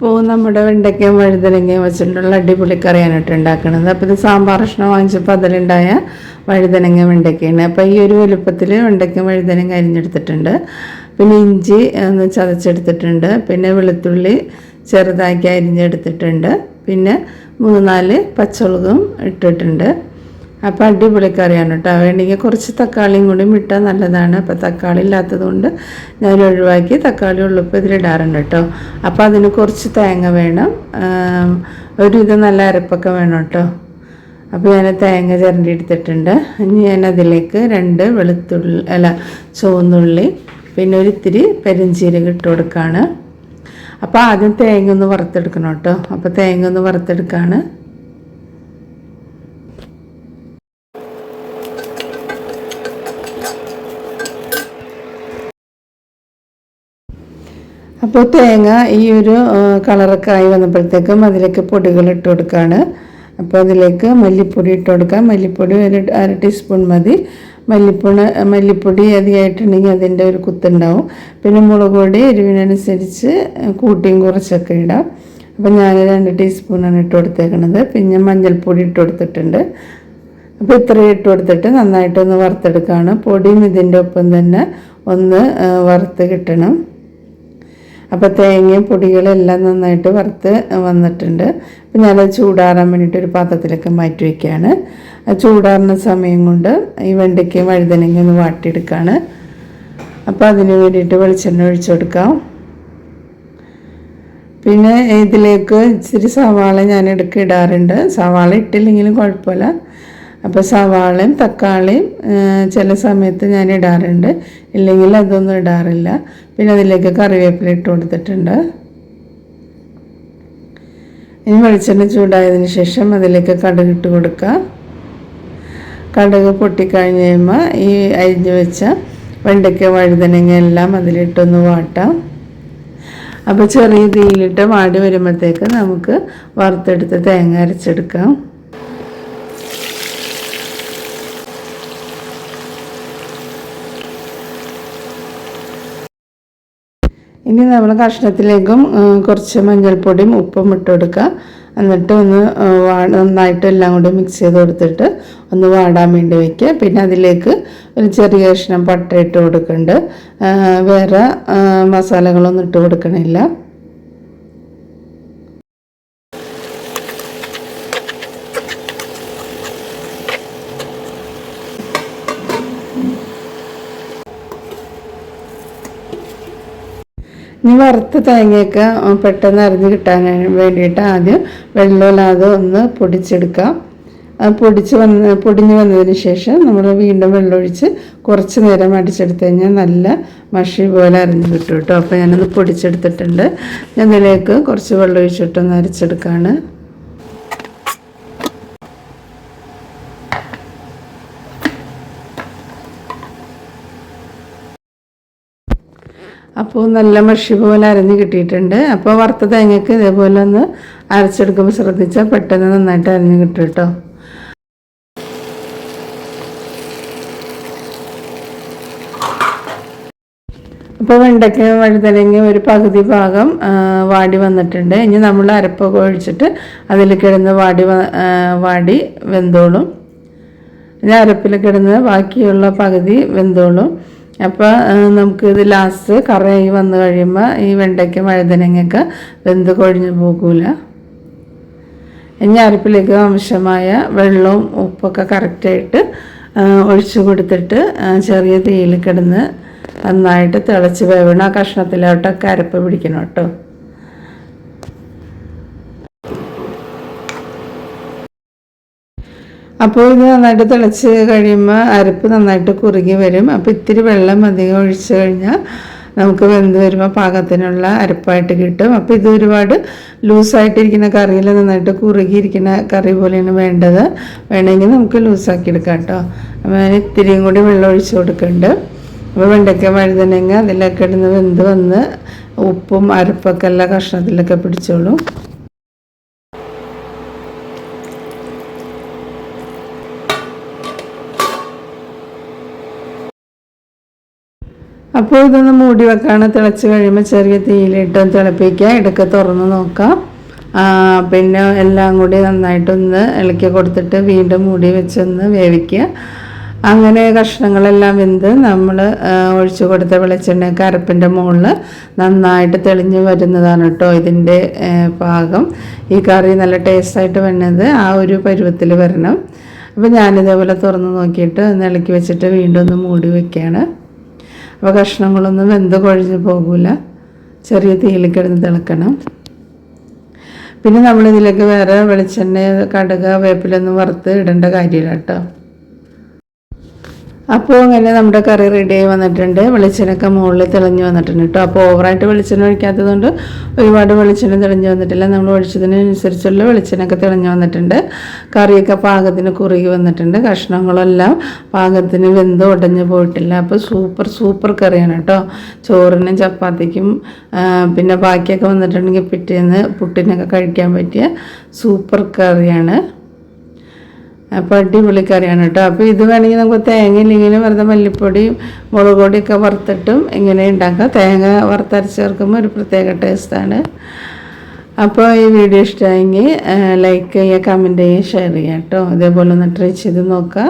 അപ്പോൾ നമ്മുടെ വെണ്ടയ്ക്കയും വഴുതനങ്ങയും വെച്ചിട്ടുള്ള അടിപൊളി കറിയാനായിട്ട് ഉണ്ടാക്കുന്നത് അപ്പോൾ ഇത് സാമ്പാർ കഷ്ണം വാങ്ങിച്ചപ്പോൾ അതിലുണ്ടായ വഴുതനങ്ങ വെണ്ടയ്ക്കയാണ് അപ്പോൾ ഈ ഒരു വലുപ്പത്തിൽ വെണ്ടയ്ക്കയും വഴുതനങ്ങ അരിഞ്ഞെടുത്തിട്ടുണ്ട്. പിന്നെ ഇഞ്ചി ഒന്ന് ചതച്ചെടുത്തിട്ടുണ്ട്. പിന്നെ വെളുത്തുള്ളി ചെറുതാക്കി അരിഞ്ഞെടുത്തിട്ടുണ്ട്. പിന്നെ മൂന്ന് നാല് പച്ചമുളകും ഇട്ടിട്ടുണ്ട്. അപ്പോൾ അടിപൊളി കറിയാണ് കേട്ടോ വേണമെങ്കിൽ കുറച്ച് തക്കാളിയും കൂടി ഇട്ടാൽ നല്ലതാണ്. അപ്പോൾ തക്കാളി ഇല്ലാത്തതുകൊണ്ട് ഞാൻ ഒഴിവാക്കി തക്കാളി ഉള്ളപ്പോൾ ഇതിലിടാറുണ്ട് കേട്ടോ അപ്പോൾ അതിന് കുറച്ച് തേങ്ങ വേണം. ഒരു ഇത് നല്ല അരപ്പൊക്കെ വേണം കേട്ടോ അപ്പോൾ ഞാൻ തേങ്ങ ചിരണ്ടി എടുത്തിട്ടുണ്ട്. ഇനി ഞാൻ അതിലേക്ക് രണ്ട് വെളുത്തുള്ളി അല്ല ചുവന്നുള്ളി പിന്നെ ഒരിത്തിരി പെരിഞ്ചീരകം ഇട്ട് കൊടുക്കുകയാണ് അപ്പോൾ ആദ്യം തേങ്ങ ഒന്ന് വറുത്തെടുക്കണം കേട്ടോ അപ്പോൾ തേങ്ങ ഒന്ന് വറുത്തെടുക്കുകയാണ് അപ്പോൾ തേങ്ങ ഈ ഒരു കളറൊക്കെ ആയി വന്നപ്പോഴത്തേക്കും അതിലേക്ക് പൊടികൾ ഇട്ട് കൊടുക്കുകയാണ് അപ്പോൾ അതിലേക്ക് മല്ലിപ്പൊടി ഇട്ട് കൊടുക്കാം. മല്ലിപ്പൊടി ഒരു അര ടീസ്പൂൺ മതി. മല്ലിപ്പൊടി മല്ലിപ്പൊടി അധികമായിട്ടുണ്ടെങ്കിൽ അതിന്റെ ഒരു കുത്തുണ്ടാവും. പിന്നെ മുളക് പൊടി എരിവിനനുസരിച്ച് കൂട്ടിയും കുറച്ചൊക്കെ ഇടാം. അപ്പോൾ ഞാൻ രണ്ട് ടീസ്പൂണാണ് ഇട്ട് കൊടുത്തേക്കണത്. പിന്നെ മഞ്ഞൾപ്പൊടി ഇട്ട് കൊടുത്തിട്ടുണ്ട്. അപ്പോൾ ഇത്രയും ഇട്ട് കൊടുത്തിട്ട് നന്നായിട്ടൊന്ന് വറുത്തെടുക്കുകയാണ് പൊടിയും ഇതിന്റെ ഒപ്പം തന്നെ ഒന്ന് വറുത്ത് കിട്ടണം. അപ്പോൾ തേങ്ങയും പൊടികളെല്ലാം നന്നായിട്ട് വറുത്ത് വന്നിട്ടുണ്ട്. അപ്പം ഞാനത് ചൂടാറാൻ വേണ്ടിയിട്ട് ഒരു പാത്രത്തിലേക്ക് മാറ്റി വയ്ക്കുകയാണ് ചൂടാറുന്ന സമയം കൊണ്ട് ഈ വെണ്ടയ്ക്കയും വഴുതനങ്ങയും ഒന്ന് വാട്ടിയെടുക്കുകയാണ് അപ്പോൾ അതിന് വേണ്ടിയിട്ട് വെളിച്ചെണ്ണ ഒഴിച്ചു കൊടുക്കാം. പിന്നെ ഇതിലേക്ക് ഇച്ചിരി സവാള ഞാൻ ഇടയ്ക്ക് ഇടാറുണ്ട്. സവാള ഇട്ടില്ലെങ്കിലും കുഴപ്പമില്ല. അപ്പോൾ സവാളയും തക്കാളിയും ചില സമയത്ത് ഞാൻ ഇടാറുണ്ട്. ഇല്ലെങ്കിൽ അതൊന്നും ഇടാറില്ല. പിന്നെ അതിലേക്ക് കറിവേപ്പില ഇട്ട് കൊടുത്തിട്ടുണ്ട്. ഇനി വെളിച്ചെണ്ണ ചൂടായതിന് ശേഷം അതിലേക്ക് കടുക് ഇട്ട് കൊടുക്കുക കടുക് പൊട്ടിക്കഴിഞ്ഞ് കഴിയുമ്പോൾ ഈ അരിഞ്ഞു വെച്ച വെണ്ടയ്ക്ക വഴുതനങ്ങ എല്ലാം അതിലിട്ടൊന്ന് വാട്ടാം. അപ്പോൾ ചെറിയ തീയിലിട്ട് വാടി വരുമ്പോഴത്തേക്ക് നമുക്ക് വറുത്തെടുത്ത് തേങ്ങ അരച്ചെടുക്കാം. ഇനി നമ്മൾ കഷ്ണത്തിലേക്കും കുറച്ച് മഞ്ഞൾപ്പൊടിയും ഉപ്പും ഇട്ട് കൊടുക്കുക എന്നിട്ട് ഒന്ന് നന്നായിട്ട് എല്ലാം കൂടി മിക്സ് ചെയ്ത് കൊടുത്തിട്ട് ഒന്ന് വാടാൻ വേണ്ടി വയ്ക്കുക പിന്നെ അതിലേക്ക് ഒരു ചെറിയ കഷ്ണം പട്ട ഇട്ട് കൊടുക്കുന്നുണ്ട്. വേറെ മസാലകളൊന്നും ഇട്ട് കൊടുക്കണില്ല. ഇനി വറുത്ത തേങ്ങയൊക്കെ പെട്ടെന്ന് അരിഞ്ഞ് കിട്ടാൻ വേണ്ടിയിട്ട് ആദ്യം വെള്ളമില്ലാതെ ഒന്ന് പൊടിച്ചെടുക്കാം. പൊടിച്ച് വന്ന് പൊടിഞ്ഞ് വന്നതിന് ശേഷം നമ്മൾ വീണ്ടും വെള്ളമൊഴിച്ച് കുറച്ച് നേരം അടിച്ചെടുത്ത് കഴിഞ്ഞാൽ നല്ല മഷി പോലെ അരിഞ്ഞ് കിട്ടും കേട്ടോ. അപ്പോൾ ഞാനത് പൊടിച്ചെടുത്തിട്ടുണ്ട്. ഞാൻ ഇതിലേക്ക് കുറച്ച് വെള്ളം ഒഴിച്ചിട്ടൊന്ന് അരച്ചെടുക്കുകയാണ് അപ്പോൾ നല്ല മഷി പോലെ അരഞ്ഞ് കിട്ടിയിട്ടുണ്ട്. അപ്പോൾ വറുത്ത തേങ്ങയ്ക്ക് ഇതേപോലെ ഒന്ന് അരച്ചെടുക്കുമ്പോൾ ശ്രദ്ധിച്ചാൽ പെട്ടെന്ന് നന്നായിട്ട് അരഞ്ഞ് കിട്ടും കേട്ടോ അപ്പോൾ വെണ്ടയ്ക്ക വഴുതനങ്ങ ഒരു പകുതി ഭാഗം വാടി വന്നിട്ടുണ്ട്. ഇനി നമ്മൾ അരപ്പൊക്കെ ഒഴിച്ചിട്ട് അതിൽ കിടന്ന് വാടി വാടി വെന്തോളും. ഇനി അരപ്പിൽ കിടന്ന് ബാക്കിയുള്ള പകുതി വെന്തോളും. അപ്പോൾ ഇത് ലാസ്റ്റ് കറയായി വന്നു കഴിയുമ്പോൾ ഈ വെണ്ടയ്ക്ക വഴുതനങ്ങയൊക്കെ വെന്ത് കൊഴിഞ്ഞു പോകൂല. ഇനി അരപ്പിലേക്ക് ആവശ്യമായ വെള്ളവും ഉപ്പൊക്കെ കറക്റ്റായിട്ട് ഒഴിച്ചു കൊടുത്തിട്ട് ചെറിയ തീയിൽ കിടന്ന് നന്നായിട്ട് തിളച്ച് വേവണം. ആ കഷ്ണത്തിലോട്ടൊക്കെ അരപ്പ് പിടിക്കണം കേട്ടോ. അപ്പോൾ ഇത് നന്നായിട്ട് തിളച്ച് കഴിയുമ്പോൾ അരപ്പ് നന്നായിട്ട് കുറുകി വരും. അപ്പോൾ ഇത്തിരി വെള്ളം അധികം ഒഴിച്ച് കഴിഞ്ഞാൽ നമുക്ക് വെന്ത് വരുമ്പോൾ പാകത്തിനുള്ള അരപ്പായിട്ട് കിട്ടും. അപ്പോൾ ഇത് ഒരുപാട് ലൂസായിട്ടിരിക്കുന്ന കറിയിൽ നന്നായിട്ട് കുറുകിയിരിക്കുന്ന കറി പോലെയാണ് വേണ്ടത്. വേണമെങ്കിൽ നമുക്ക് ലൂസാക്കി എടുക്കാം കേട്ടോ. അപ്പോൾ ഞാൻ ഇത്തിരിയും കൂടി വെള്ളം ഒഴിച്ച് കൊടുക്കുന്നുണ്ട്. അപ്പോൾ വെണ്ടയ്ക്ക വഴുതനങ്ങ അതിലൊക്കെ ഇടുന്ന് വെന്ത് വന്ന് ഉപ്പും അരപ്പൊക്കെ എല്ലാ കഷ്ണത്തിലൊക്കെ പിടിച്ചോളും. അപ്പോൾ ഇതൊന്ന് മൂടി വെക്കാണ്. തിളച്ച് കഴിയുമ്പോൾ ചെറിയ തീയിലിട്ട് തിളപ്പിക്കുക. ഇടയ്ക്ക് തുറന്ന് നോക്കാം. പിന്നെ എല്ലാം കൂടി നന്നായിട്ടൊന്ന് ഇളക്കി കൊടുത്തിട്ട് വീണ്ടും മൂടി വെച്ചൊന്ന് വേവിക്കുക. അങ്ങനെ കഷ്ണങ്ങളെല്ലാം വെന്ത് നമ്മൾ ഒഴിച്ചു കൊടുത്ത വെളിച്ചെണ്ണയൊക്കെ അരപ്പിന്റെ മുകളിൽ നന്നായിട്ട് തെളിഞ്ഞ് വരുന്നതാണ് കേട്ടോ ഇതിന്റെ പാകം. ഈ കറി നല്ല ടേസ്റ്റായിട്ട് വരുന്നത് ആ ഒരു പരുവത്തിൽ വരണം. അപ്പോൾ ഞാനിതേപോലെ തുറന്ന് നോക്കിയിട്ട് ഒന്ന് ഇളക്കി വെച്ചിട്ട് വീണ്ടും ഒന്ന് മൂടി വെക്കുകയാണ് അപ്പോൾ കഷ്ണങ്ങളൊന്നും വെന്ത് കുഴഞ്ഞു പോകില്ല ചെറിയ തീയിൽ കിടന്ന് തിളക്കണം. പിന്നെ നമ്മളിതിലേക്ക് വേറെ വെളിച്ചെണ്ണ കടുക് വേപ്പിലൊന്നും വറുത്ത് ഇടേണ്ട കാര്യമില്ല കേട്ടോ. അപ്പോൾ അങ്ങനെ നമ്മുടെ കറി റെഡി ആയി വന്നിട്ടുണ്ട്. വെളിച്ചെണ്ണൊക്കെ മുകളിൽ തെളിഞ്ഞ് വന്നിട്ടുണ്ട് കേട്ടോ അപ്പോൾ ഓവറായിട്ട് വെളിച്ചെണ്ണ ഒഴിക്കാത്തതുകൊണ്ട് ഒരുപാട് വെളിച്ചെണ്ണ തെളിഞ്ഞ് വന്നിട്ടില്ല. നമ്മൾ ഒഴിച്ചതിനനുസരിച്ചുള്ള വെളിച്ചെണ്ണൊക്കെ തെളിഞ്ഞു വന്നിട്ടുണ്ട്. കറിയൊക്കെ പാകത്തിന് കുറുകി വന്നിട്ടുണ്ട്. കഷ്ണങ്ങളെല്ലാം പാകത്തിന് വെന്ത് ഉടഞ്ഞു പോയിട്ടില്ല. അപ്പോൾ സൂപ്പർ സൂപ്പർ കറിയാണ് കേട്ടോ ചോറിനും ചപ്പാത്തിക്കും പിന്നെ ബാക്കിയൊക്കെ വന്നിട്ടുണ്ടെങ്കിൽ പിറ്റേന്ന് പുട്ടിനൊക്കെ കഴിക്കാൻ പറ്റിയ സൂപ്പർ കറിയാണ്. അപ്പോൾ അടിപൊളി കറിയാണ് കേട്ടോ. അപ്പോൾ ഇത് വേണമെങ്കിൽ നമുക്ക് തേങ്ങ ഇല്ലെങ്കിൽ വെറുതെ മല്ലിപ്പൊടിയും മുളക് പൊടിയൊക്കെ വറുത്തിട്ടും ഇങ്ങനെ ഉണ്ടാക്കാം. തേങ്ങ വറുത്തരച്ച് ചേർക്കുമ്പോൾ ഒരു പ്രത്യേക ടേസ്റ്റാണ് അപ്പോൾ ഈ വീഡിയോ ഇഷ്ടമായെങ്കിൽ ലൈക്ക് ചെയ്യുക കമന്റ് ചെയ്യുക ഷെയർ ചെയ്യുക കേട്ടോ. ഇതേപോലെ ഒന്ന് ട്രൈ ചെയ്ത് നോക്കുക.